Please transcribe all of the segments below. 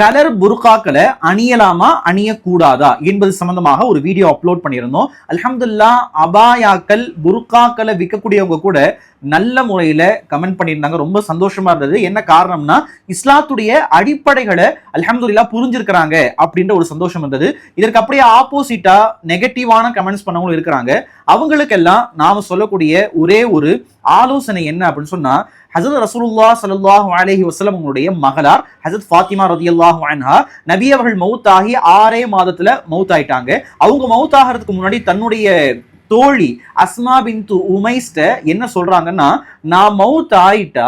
Colour புர்காக்களை அணியலாமா அணியக்கூடாதா என்பது சம்பந்தமாக ஒரு வீடியோ அப்லோட் பண்ணியிருந்தோம். அலமதுல்லா அபாயாக்கள் புர்காக்களை விற்கக்கூடியவங்க கூட நல்ல முறையில் கமெண்ட் பண்ணியிருந்தாங்க. ரொம்ப சந்தோஷமா இருந்தது. என்ன காரணம்னா இஸ்லாத்துடைய அடிப்படைகளை அலமதுல்லா புரிஞ்சிருக்கிறாங்க அப்படின்ற ஒரு சந்தோஷம் இருந்தது. இதற்கு அப்படியே ஆப்போசிட்டா நெகட்டிவான கமெண்ட்ஸ் பண்ணவங்களும் இருக்கிறாங்க. அவங்களுக்கெல்லாம் நாம சொல்லக்கூடிய ஒரே ஒரு ஆலோசனை என்ன அப்படின்னு சொன்னா ஹசரத் ரசூலுல்லா சல்லாஹ் அலஹி வசலம் உங்களுடைய மகளார் ஹசரத் ஃபாத்திமா ரதியல்லாஹு அன்ஹா நபி அவர்கள் மவுத்தாகி ஆறே மாதத்துல மௌத் ஆயிட்டாங்க அவங்க மௌத் ஆகிறதுக்கு முன்னாடி தன்னுடைய தோழி அஸ்மா பின்து உமைஸ்ட என்ன சொல்றாங்கன்னா நான் மவுத் ஆயிட்டா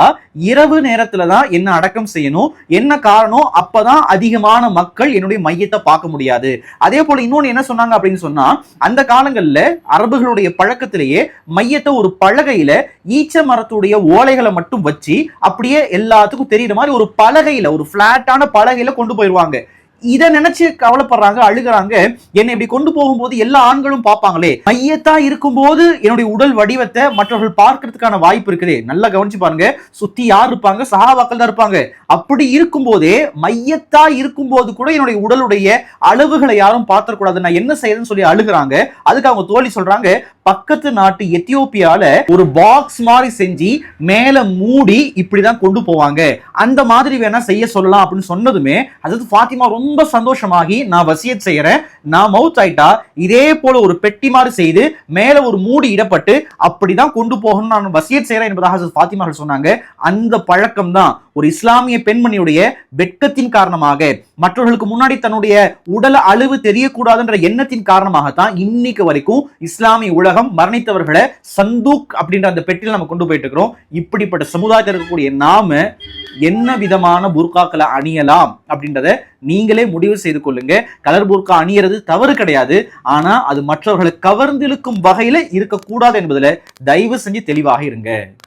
இரவு நேரத்துல தான் என்ன அடக்கம் செய்யணும் என்ன காரணம்? அப்பதான் அதிகமான மக்கள் என்னுடைய மையத்தை பார்க்க முடியாது. அதே போல இன்னொன்னு என்ன சொன்னாங்க அப்படின்னு சொன்னா அந்த காலங்கள்ல அரபுகளுடைய பழக்கத்திலேயே மையத்தை ஒரு பலகையில ஈச்ச மரத்துடைய ஓலைகளை மட்டும் வச்சு அப்படியே எல்லாத்துக்கும் தெரியுற மாதிரி ஒரு பலகையில ஒரு பிளாட்டான பலகையில கொண்டு போயிருவாங்க. இதை நினைச்சு கவலைப்படுறாங்க அழுகுறாங்க. என்னை இப்படி கொண்டு போகும்போது எல்லா ஆண்களும் பார்ப்பாங்களே. மையத்தா இருக்கும்போது என்னுடைய உடல் வடிவத்தை மற்றவர்கள் பார்க்கறதுக்கான வாய்ப்பு இருக்குதே. நல்லா கவனிச்சு பாருங்க. சுத்தி யார் இருப்பாங்க? சகாபாக்கள் தான் இருப்பாங்க. அப்படி இருக்கும்போதே மையத்தா இருக்கும்போது கூட என்னுடைய உடலுடைய அளவுகளை யாரும் பார்த்துடக்கூடாது. நான் என்ன செய்யறேன்னு சொல்லி அழுகுறாங்க. அதுக்கு அவங்க தோழி சொல்றாங்க பக்கத்து நாட்டு எத்தியோப்பியால ஒரு பாக்ஸ் மாதிரி செஞ்சு மேல மூடி இப்படிதான் கொண்டு போவாங்க. அந்த மாதிரி வேணா செய்ய சொல்லலாம். அப்படின்னு சொன்னதுமே அதாவது ஃபாத்திமா ரொம்ப சந்தோஷமாகி நான் வசியத் செய்யறேன். நான் மவுத் ஆயிட்டா இதே போல ஒரு பெட்டி மாதிரி செய்து மேல ஒரு மூடி இடப்பட்டு அப்படிதான் கொண்டு போகணும்னு நான் வசியத் செய்கிறேன் என்பதாக ஃபாத்திமார்கள் சொன்னாங்க. அந்த பழக்கம் தான் ஒரு இஸ்லாமிய பெண்மணியுடைய வெட்கத்தின் காரணமாக மற்றவர்களுக்கு முன்னாடி தன்னுடைய உடல் அளவு தெரியக்கூடாதுன்ற எண்ணத்தின் காரணமாகத்தான் இன்னைக்கு வரைக்கும் இஸ்லாமிய உலகம் மரணித்தவர்களை சந்தூக் அப்படின்ற அந்த பெட்டியில் நம்ம கொண்டு போயிட்டு இருக்கிறோம். இப்படிப்பட்ட சமுதாயத்தில் இருக்கக்கூடிய நாம என்ன விதமான புர்காக்களை அணியலாம் அப்படின்றத நீங்களே முடிவு செய்து கொள்ளுங்க. கலர் புர்கா அணியறது தவறு கிடையாது. ஆனா அது மற்றவர்களை கவர்ந்திழுக்கும் வகையில இருக்கக்கூடாது என்பதுல தயவு செஞ்சு தெளிவாக இருங்க.